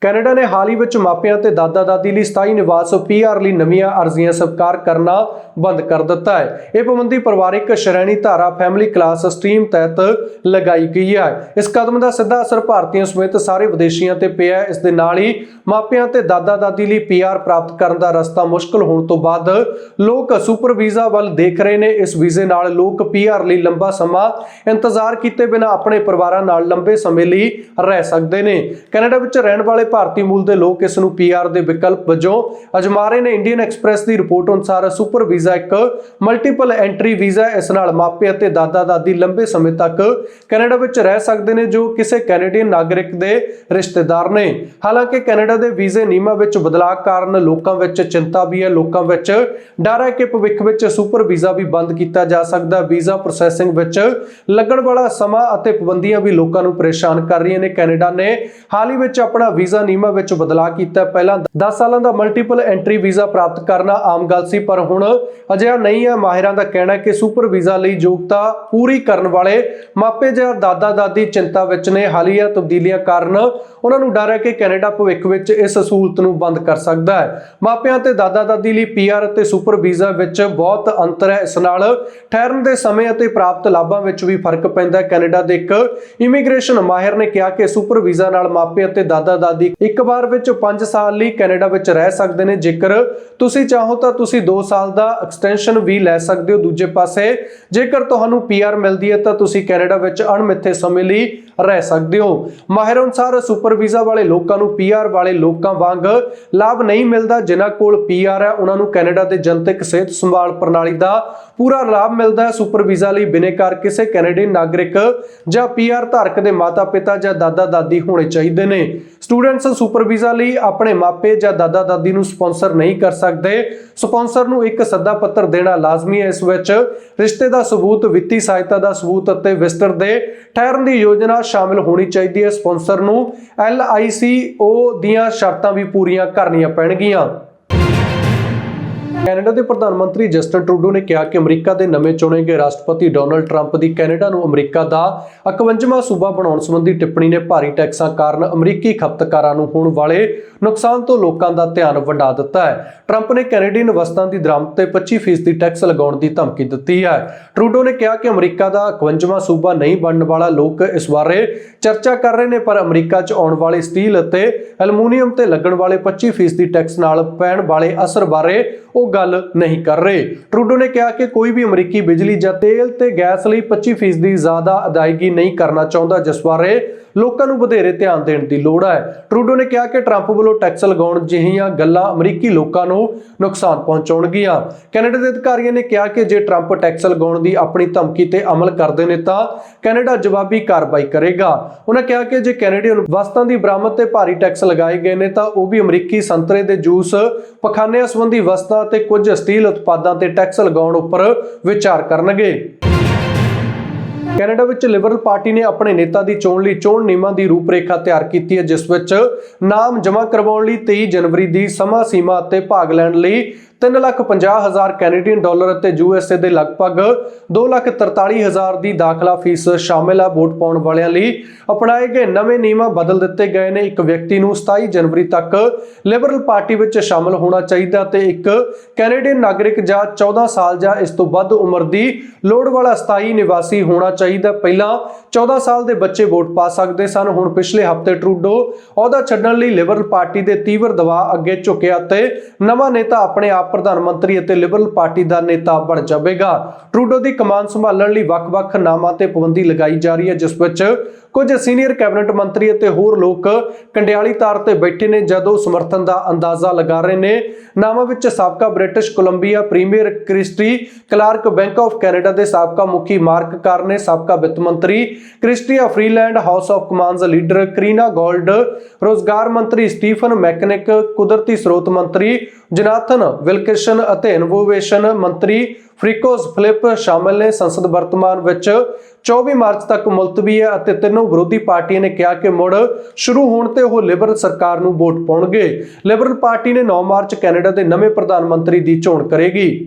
Canada ਨੇ ਹਾਲ ਹੀ ਵਿੱਚ ਮਾਪਿਆਂ ਤੇ ਦਾਦਾ-ਦਾਦੀ ਲਈ ਸਥਾਈ ਨਿਵਾਸ ਪੀਆਰ ਲਈ ਨਵੀਆਂ ਅਰਜ਼ੀਆਂ ਸਵੀਕਾਰ ਕਰਨਾ ਬੰਦ ਕਰ ਦਿੱਤਾ ਹੈ। ਇਹ ਪਾਬੰਦੀ ਪਰਿਵਾਰਿਕ ਸ਼੍ਰੇਣੀ ਧਾਰਾ ਫੈਮਿਲੀ ਕਲਾਸ ਸਟ੍ਰੀਮ ਤਹਿਤ ਲਗਾਈ ਗਈ ਹੈ। ਇਸ ਕਦਮ ਦਾ ਸਿੱਧਾ ਅਸਰ ਭਾਰਤੀਆਂ ਸਮੇਤ ਸਾਰੇ ਵਿਦੇਸ਼ੀਆਂ ਤੇ ਪਿਆ ਹੈ। ਇਸ ਦੇ ਨਾਲ ਹੀ ਮਾਪਿਆਂ ਤੇ ਦਾਦਾ-ਦਾਦੀ ਲਈ ਪੀਆਰ ਪ੍ਰਾਪਤ ਕਰਨ ਦਾ ਰਸਤਾ ਮੁਸ਼ਕਲ ਹੋਣ ਤੋਂ ਬਾਅਦ ਲੋਕ ਸੁਪਰ ਵੀਜ਼ਾ ਵੱਲ ਦੇਖ ਰਹੇ ਨੇ। ਇਸ ਵੀਜ਼ੇ ਨਾਲ ਲੋਕ ਪੀਆਰ ਲਈ ਲੰਬਾ ਸਮਾਂ ਇੰਤਜ਼ਾਰ ਕੀਤੇ ਬਿਨਾਂ ਆਪਣੇ ਪਰਿਵਾਰਾਂ ਨਾਲ ਲੰਬੇ ਸਮੇਂ ਲਈ ਰਹਿ ਸਕਦੇ ਨੇ। ਕੈਨੇਡਾ ਵਿੱਚ ਰਹਿਣ ਵਾਲੇ ਭਾਰਤੀ ਮੂਲ ਦੇ ਲੋਕ ਇਸ ਨੂੰ ਪੀਆਰ ਦੇ ਵਿਕਲਪ ਵਜੋਂ ਅਜਮਾ ਰਹੇ ਨੇ ਇੰਡੀਅਨ ਐਕਸਪ੍ਰੈਸ ਦੀ ਰਿਪੋਰਟ ਅਨੁਸਾਰ ਸੁਪਰ ਵੀਜ਼ਾ ਇੱਕ ਮਲਟੀਪਲ ਐਂਟਰੀ ਵੀਜ਼ਾ ਇਸ ਨਾਲ ਮਾਪੇ ਅਤੇ ਦਾਦਾ ਦਾਦੀ ਲੰਬੇ ਸਮੇਂ ਤੱਕ ਕੈਨੇਡਾ ਵਿੱਚ ਰਹਿ ਸਕਦੇ ਨੇ, ਜੋ ਕਿਸੇ ਕੈਨੇਡੀਅਨ ਨਾਗਰਿਕ ਦੇ ਰਿਸ਼ਤੇਦਾਰ ਨੇ। ਹਾਲਾਂਕਿ ਕੈਨੇਡਾ ਦੇ ਵੀਜ਼ੇ ਨਿਯਮਾਂ ਵਿੱਚ ਬਦਲਾਅ ਕਾਰਨ ਲੋਕਾਂ ਵਿੱਚ ਚਿੰਤਾ ਵੀ ਹੈ, ਲੋਕਾਂ ਵਿੱਚ ਡਰ ਹੈ ਕਿ ਭਵਿੱਖ ਵਿੱਚ ਸੁਪਰ ਵੀਜ਼ਾ ਵੀ ਬੰਦ ਕੀਤਾ ਜਾ ਸਕਦਾ ਵੀਜ਼ਾ ਪ੍ਰੋਸੈਸਿੰਗ ਵਿੱਚ ਲੱਗਣ ਵਾਲਾ ਸਮਾਂ ਅਤੇ ਪਾਬੰਦੀਆਂ ਵੀ ਲੋਕਾਂ ਨੂੰ ਪਰੇਸ਼ਾਨ ਕਰ ਰਹੀਆਂ ਨੇ। ਕੈਨੇਡਾ ਨੇ ਹਾਲ ਹੀ ਵਿੱਚ ਆਪਣਾ ਵੀਜ਼ਾ ਨਿਯਮਾਂ ਵਿੱਚ ਬਦਲਾਅ ਕੀਤਾ। ਪਹਿਲਾਂ 10 ਸਾਲਾਂ ਦਾ ਮਲਟੀਪਲ ਐਂਟਰੀ ਵੀਜ਼ਾ ਪ੍ਰਾਪਤ ਕਰਨਾ ਆਮ ਗੱਲ ਸੀ, ਪਰ ਹੁਣ ਅਜਿਹਾ ਨਹੀਂ ਹੈ। ਮਾਹਿਰਾਂ ਦਾ ਕਹਿਣਾ ਹੈ ਕਿ ਸੁਪਰ ਵੀਜ਼ਾ ਲਈ ਯੋਗਤਾ ਪੂਰੀ ਕਰਨ ਵਾਲੇ ਮਾਪੇ ਜਾਂ ਦਾਦਾ ਦਾਦੀ ਚਿੰਤਾ ਵਿੱਚ ਨੇ। ਹਾਲੀਆ ਤਬਦੀਲੀਆਂ ਕਾਰਨ ਉਹਨਾਂ ਨੂੰ ਡਰ ਹੈ ਕਿ ਕੈਨੇਡਾ ਭਵਿੱਖ ਵਿੱਚ ਇਸ ਸਹੂਲਤ ਨੂੰ ਬੰਦ ਕਰ ਸਕਦਾ ਹੈ। ਮਾਪਿਆਂ ਤੇ ਦਾਦਾ ਦਾਦੀ ਲਈ ਪੀਆਰ ਅਤੇ ਸੁਪਰ ਵੀਜ਼ਾ ਵਿੱਚ ਬਹੁਤ ਅੰਤਰ ਹੈ। ਇਸ ਨਾਲ ਠਹਿਰਨ ਦੇ ਸਮੇਂ ਅਤੇ ਪ੍ਰਾਪਤ ਲਾਭਾਂ ਵਿੱਚ ਵੀ ਫ਼ਰਕ ਪੈਂਦਾ ਹੈ। ਕੈਨੇਡਾ ਦੇ ਇੱਕ ਇਮੀਗ੍ਰੇਸ਼ਨ ਮਾਹਿਰ ਨੇ ਕਿਹਾ ਕਿ ਸੁਪਰ ਵੀਜ਼ਾ ਨਾਲ ਮਾਪੇ ਅਤੇ ਦਾਦਾ ਦਾਦੀ ਇੱਕ ਵਾਰ ਵਿੱਚ 5 ਸਾਲ ਲਈ ਕੈਨੇਡਾ ਵਿੱਚ ਰਹਿ ਸਕਦੇ ਨੇ। ਜੇਕਰ ਤੁਸੀਂ ਚਾਹੋ ਤਾਂ ਤੁਸੀਂ 2 ਸਾਲ ਦਾ ਐਕਸਟੈਂਸ਼ਨ ਵੀ ਲੈ ਸਕਦੇ ਹੋ ਦੂਜੇ ਪਾਸੇ। ਜੇਕਰ ਤੁਹਾਨੂੰ ਪੀਆਰ ਮਿਲਦੀ ਹੈ ਤਾਂ ਤੁਸੀਂ ਕੈਨੇਡਾ ਵਿੱਚ ਅਣਮਿੱਥੇ ਸਮੇਂ ਲਈ ਰਹਿ ਸਕਦੇ ਹੋ। ਮਾਹਿਰ ਅਨੁਸਾਰ ਸੁਪਰ ਵੀਜ਼ਾ ਵਾਲੇ ਲੋਕਾਂ ਨੂੰ ਪੀਆਰ ਵਾਲੇ ਲੋਕਾਂ ਵਾਂਗ ਲਾਭ ਨਹੀਂ ਮਿਲਦਾ। ਜਿਨ੍ਹਾਂ ਕੋਲ ਪੀਆਰ ਹੈ, ਉਹਨਾਂ ਨੂੰ ਕੈਨੇਡਾ ਦੇ ਜਨਤਕ ਸਿਹਤ ਸੰਭਾਲ ਪ੍ਰਣਾਲੀ ਦਾ ਪੂਰਾ ਲਾਭ ਮਿਲਦਾ ਹੈ। ਸੁਪਰ ਵੀਜ਼ਾ ਲਈ ਬਿਨੇਕਾਰ ਕਿਸੇ ਕੈਨੇਡੀਅਨ ਨਾਗਰਿਕ ਜਾਂ ਪੀਆਰ ਧਾਰਕ ਦੇ ਮਾਤਾ-ਪਿਤਾ ਜਾਂ ਦਾਦਾ-ਦਾਦੀ ਹੋਣੇ ਚਾਹੀਦੇ ਨੇ। ਸਟੂਡੈਂਟ ਸਟੂਡੈਂਟਸ ਸੁਪਰ ਵੀਜ਼ਾ ਲਈ ਆਪਣੇ ਮਾਪੇ ਜਾਂ ਦਾਦਾ-ਦਾਦੀ ਨੂੰ ਸਪਾਂਸਰ ਨਹੀਂ ਕਰ ਸਕਦੇ। ਸਪਾਂਸਰ ਨੂੰ ਇੱਕ ਸੱਦਾ ਪੱਤਰ ਦੇਣਾ ਲਾਜ਼ਮੀ ਹੈ। ਇਸ ਵਿੱਚ ਰਿਸ਼ਤੇ ਦਾ ਸਬੂਤ, ਵਿੱਤੀ ਸਹਾਇਤਾ ਦਾ ਸਬੂਤ ਅਤੇ ਵਿਜ਼ਟਰ ਦੇ ਠਹਿਰਨ ਦੀ ਯੋਜਨਾ ਸ਼ਾਮਿਲ ਹੋਣੀ ਚਾਹੀਦੀ ਹੈ। ਸਪਾਂਸਰ ਨੂੰ LICO ਦੀਆਂ ਸ਼ਰਤਾਂ ਵੀ ਪੂਰੀਆਂ ਕਰਨੀਆਂ ਪੈਣਗੀਆਂ। ਕੈਨੇਡਾ ਦੇ ਪ੍ਰਧਾਨ ਮੰਤਰੀ ਜਸਟਨ ਟਰੂਡੋ ਨੇ ਕਿਹਾ ਕਿ ਅਮਰੀਕਾ ਦੇ ਨਵੇਂ ਚੁਣੇ ਗਏ ਰਾਸ਼ਟਰਪਤੀ ਡੋਨਲਡ ਟਰੰਪ ਦੀ ਕੈਨੇਡਾ ਨੂੰ ਅਮਰੀਕਾ ਦਾ 51ਵਾਂ ਸੂਬਾ ਬਣਾਉਣ ਸੰਬੰਧੀ ਟਿੱਪਣੀ ਨੇ ਭਾਰੀ ਟੈਕਸਾਂ ਕਾਰਨ ਅਮਰੀਕੀ ਖਪਤਕਾਰਾਂ ਨੂੰ ਹੋਣ ਵਾਲੇ ਨੁਕਸਾਨ ਤੋਂ ਲੋਕਾਂ ਦਾ ਧਿਆਨ ਵੰਡਾ ਦਿੱਤਾ ਹੈ। ਟਰੰਪ ਨੇ ਕੈਨੇਡੀਅਨ ਵਸਤਾਂ ਦੀ ਦਰਾਮਦ ਤੇ 25% ਦੀ ਟੈਕਸ ਲਗਾਉਣ ਦੀ ਧਮਕੀ ਦਿੱਤੀ ਹੈ। ਟਰੂਡੋ ਨੇ ਕਿਹਾ ਕਿ ਅਮਰੀਕਾ ਦਾ 51ਵਾਂ ਸੂਬਾ ਨਹੀਂ ਬਣਨ ਵਾਲਾ ਲੋਕ ਇਸ ਬਾਰੇ ਚਰਚਾ ਕਰ ਰਹੇ ਨੇ, ਪਰ ਅਮਰੀਕਾ 'ਚ ਆਉਣ ਵਾਲੇ ਸਟੀਲ ਅਤੇ ਐਲੂਮੀਨੀਅਮ ਤੇ ਲੱਗਣ ਵਾਲੇ 25% ਦੀ ਟੈਕਸ ਨਾਲ ਪੈਣ ਵਾਲੇ ਅਸਰ ਬਾਰੇ ਉਹ ਗੱਲ ਨਹੀਂ ਕਰ ਰਹੇ। ਟਰੂਡੋ ਨੇ ਕਿਹਾ ਕਿ ਕੋਈ ਵੀ ਅਮਰੀਕੀ ਬਿਜਲੀ ਜਾਂ ਤੇਲ ਤੇ ਗੈਸ ਲਈ 25% ਜ਼ਿਆਦਾ ਅਦਾਇਗੀ ਨਹੀਂ ਕਰਨਾ ਚਾਹੁੰਦਾ, ਜਿਸ ਬਾਰੇ ਲੋਕਾਂ ਨੂੰ ਵਧੇਰੇ ਧਿਆਨ ਦੇਣ ਦੀ ਲੋੜ ਹੈ। ਟਰੂਡੋ ਨੇ ਕਿਹਾ ਕਿ ਟਰੰਪ ਵੱਲੋਂ ਟੈਕਸ ਲਗਾਉਣ ਜਿਹੀਆਂ ਗੱਲਾਂ ਅਮਰੀਕੀ ਲੋਕਾਂ ਨੂੰ ਨੁਕਸਾਨ ਪਹੁੰਚਾਉਣਗੀਆਂ। ਕੈਨੇਡਾ ਦੇ ਅਧਿਕਾਰੀਆਂ ਨੇ ਕਿਹਾ ਕਿ ਜੇ ਟਰੰਪ ਟੈਕਸ ਲਗਾਉਣ ਦੀ ਆਪਣੀ ਧਮਕੀ ਤੇ ਅਮਲ ਕਰਦੇ ਨੇ ਤਾਂ ਕੈਨੇਡਾ ਜਵਾਬੀ ਕਾਰਵਾਈ ਕਰੇਗਾ। ਉਹਨਾਂ ਕਿਹਾ ਕਿ ਜੇ ਕੈਨੇਡੀਅਨ ਵਸਤਾਂ ਦੀ ਬਰਾਮਦ ਤੇ ਭਾਰੀ ਟੈਕਸ ਲਗਾਏ ਗਏ ਨੇ ਤਾਂ ਉਹ ਵੀ ਅਮਰੀਕੀ ਸੰਤਰੇ ਦੇ ਜੂਸ, ਪਖਾਨਿਆਂ ਸੰਬੰਧੀ ਵਸਤਾਂ ਤੇ ਕੁਝ ਸਟੀਲ ਉਤਪਾਦਾਂ ਤੇ ਟੈਕਸ ਲਗਾਉਣ ਉੱਪਰ ਵਿਚਾਰ ਕਰਨਗੇ। ਕੈਨੇਡਾ ਵਿੱਚ ਲਿਬਰਲ ਪਾਰਟੀ ਨੇ ਆਪਣੇ ਨੇਤਾ ਦੀ ਚੋਣ ਲਈ ਚੋਣ ਨਿਯਮਾਂ ਦੀ ਰੂਪਰੇਖਾ ਤਿਆਰ ਕੀਤੀ ਹੈ, ਜਿਸ ਵਿੱਚ ਨਾਮ ਜਮ੍ਹਾਂ ਕਰਵਾਉਣ ਲਈ 23 ਜਨਵਰੀ ਦੀ ਸਮਾਂ ਸੀਮਾ ਅਤੇ ਭਾਗ ਲੈਣ ਲਈ 350000 ਕੈਨੇਡੀਅਨ ਡਾਲਰ ਅਤੇ ਯੂਐਸਏ ਦੇ ਲਗਭਗ 243000 ਦੀ ਦਾਖਲਾ ਫੀਸ ਸ਼ਾਮਿਲ ਹੈ ਵੋਟ ਪਾਉਣ ਵਾਲਿਆਂ ਲਈ ਅਪਣਾਏ ਗਏ ਨਵੇਂ ਨਿਯਮਾਂ ਬਦਲ ਦਿੱਤੇ ਗਏ ਨੇ। ਇੱਕ ਵਿਅਕਤੀ ਨੂੰ 27 ਜਨਵਰੀ ਤੱਕ ਲਿਬਰਲ ਪਾਰਟੀ ਵਿੱਚ ਸ਼ਾਮਲ ਹੋਣਾ ਚਾਹੀਦਾ ਤੇ ਇੱਕ ਕੈਨੇਡੀਅਨ ਨਾਗਰਿਕ ਜਾਂ 14 ਸਾਲ ਜਾਂ ਇਸ ਤੋਂ ਵੱਧ ਉਮਰ ਦੀ ਲੋੜ ਵਾਲਾ ਸਥਾਈ ਨਿਵਾਸੀ ਹੋਣਾ ਚਾਹੀਦਾ। ਪਹਿਲਾਂ 14 ਸਾਲ ਦੇ ਬੱਚੇ ਵੋਟ ਪਾ ਸਕਦੇ ਸਨ। ਹੁਣ ਪਿਛਲੇ ਹਫ਼ਤੇ ਟਰੂਡੋ ਅਹੁਦਾ ਛੱਡਣ ਲਈ ਲਿਬਰਲ ਪਾਰਟੀ ਦੇ ਤੀਵਰ ਦਬਾਅ ਅੱਗੇ ਝੁਕਿਆ ਤੇ ਨਵਾਂ ਨੇਤਾ ਆਪਣੇ ਆਪ ਪ੍ਰਧਾਨ ਮੰਤਰੀ ਅਤੇ ਲਿਬਰਲ ਪਾਰਟੀ ਦਾ ਨੇਤਾ ਬਣ ਜਾਵੇਗਾ। ਟਰੂਡੋ ਦੀ ਕਮਾਨ ਸੰਭਾਲਣ ਲਈ ਵੱਖ-ਵੱਖ ਨਾਮਾਂ ਤੇ ਪਾਬੰਦੀ ਲਗਾਈ ਜਾ ਰਹੀ ਹੈ, ਜਿਸ ਵਿੱਚ ਕੁਝ ਸੀਨੀਅਰ ਕੈਬਨਿਟ ਮੰਤਰੀ ਅਤੇ ਹੋਰ ਲੋਕ ਕੰਡਿਆਲੀ ਤਾਰ ਤੇ ਬੈਠੇ ਨੇ, ਜਦੋਂ ਸਮਰਥਨ ਦਾ ਅੰਦਾਜ਼ਾ ਲਗਾ ਰਹੇ ਨੇ। ਨਾਮਾਂ ਵਿੱਚ ਸਾਬਕਾ British Columbia premier Christy Clark bank of Canada ਦੇ ਸਾਬਕਾ ਮੁਖੀ ਮਾਰਕ ਕਾਰ ਨੇ, ਸਾਬਕਾ ਵਿੱਤ ਮੰਤਰੀ Chrystia Freeland house of commons leader Karina Gould ਰੋਜ਼ਗਾਰ ਮੰਤਰੀ ਸਟੀਫਨ ਮੈਕਨਿਕ ਕੁਦਰਤੀ ਸਰੋਤ ਮੰਤਰੀ ਜਨਾਥਨ ਵਿਲਕਿਸ਼ਨ ਅਤੇ ਇਨੋਵੇਸ਼ਨ ਮੰਤਰੀ ਫ੍ਰਿਕੋਸ ਫਲਿਪ ਸ਼ਾਮਲ ਨੇ ਸੰਸਦ ਵਰਤਮਾਨ ਵਿੱਚ 24 ਮਾਰਚ ਤੱਕ ਮੁਲਤਵੀ ਹੈ ਅਤੇ ਤਿੰਨੋਂ ਵਿਰੋਧੀ ਪਾਰਟੀਆਂ ਨੇ ਕਿਹਾ ਕਿ ਮੁੜ ਸ਼ੁਰੂ ਹੋਣ ਤੇ ਉਹ ਲਿਬਰਲ ਸਰਕਾਰ ਨੂੰ ਵੋਟ ਪਾਉਣਗੇ। ਲਿਬਰਲ ਪਾਰਟੀ ਨੇ 9 ਮਾਰਚ ਕੈਨੇਡਾ ਦੇ ਨਵੇਂ ਪ੍ਰਧਾਨ ਮੰਤਰੀ ਦੀ ਚੋਣ ਕਰੇਗੀ।